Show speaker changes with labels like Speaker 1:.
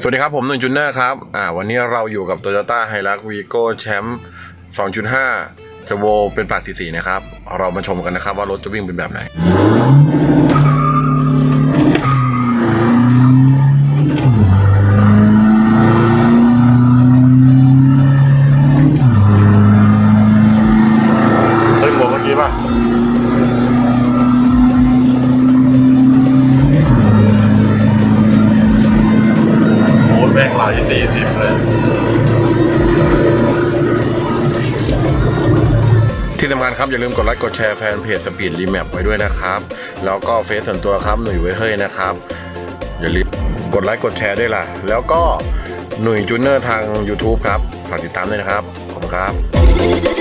Speaker 1: สวัสดีครับ ผมหนุ่นจุนเนอร์ครับอ่าวันนี้เราอยู่กับ Toyota Hilux Vigo Champ 2.5 Turbo เป็น844นะครับ เรามาชมกันนะครับว่ารถจะวิ่งเป็นแบบไหน เฮ้ยหัวเมื่อกี้ป่ะายสี่สิบเลยที่สำคัญครับ อย่าลืมกดไลค์กดแชร์แฟนเพจสปีดรีแมปไว้ด้วยนะครับ แล้วก็เฟซส่วนตัวครับ หนุ่ยไว้เฮ้ยนะครับ อย่าลืมกดไลค์กดแชร์ด้วยล่ะ แล้วก็หนุ่ยจูเนอร์ทาง YouTube ครับ ฝากติดตามด้วยนะครับ ขอบคุณครับ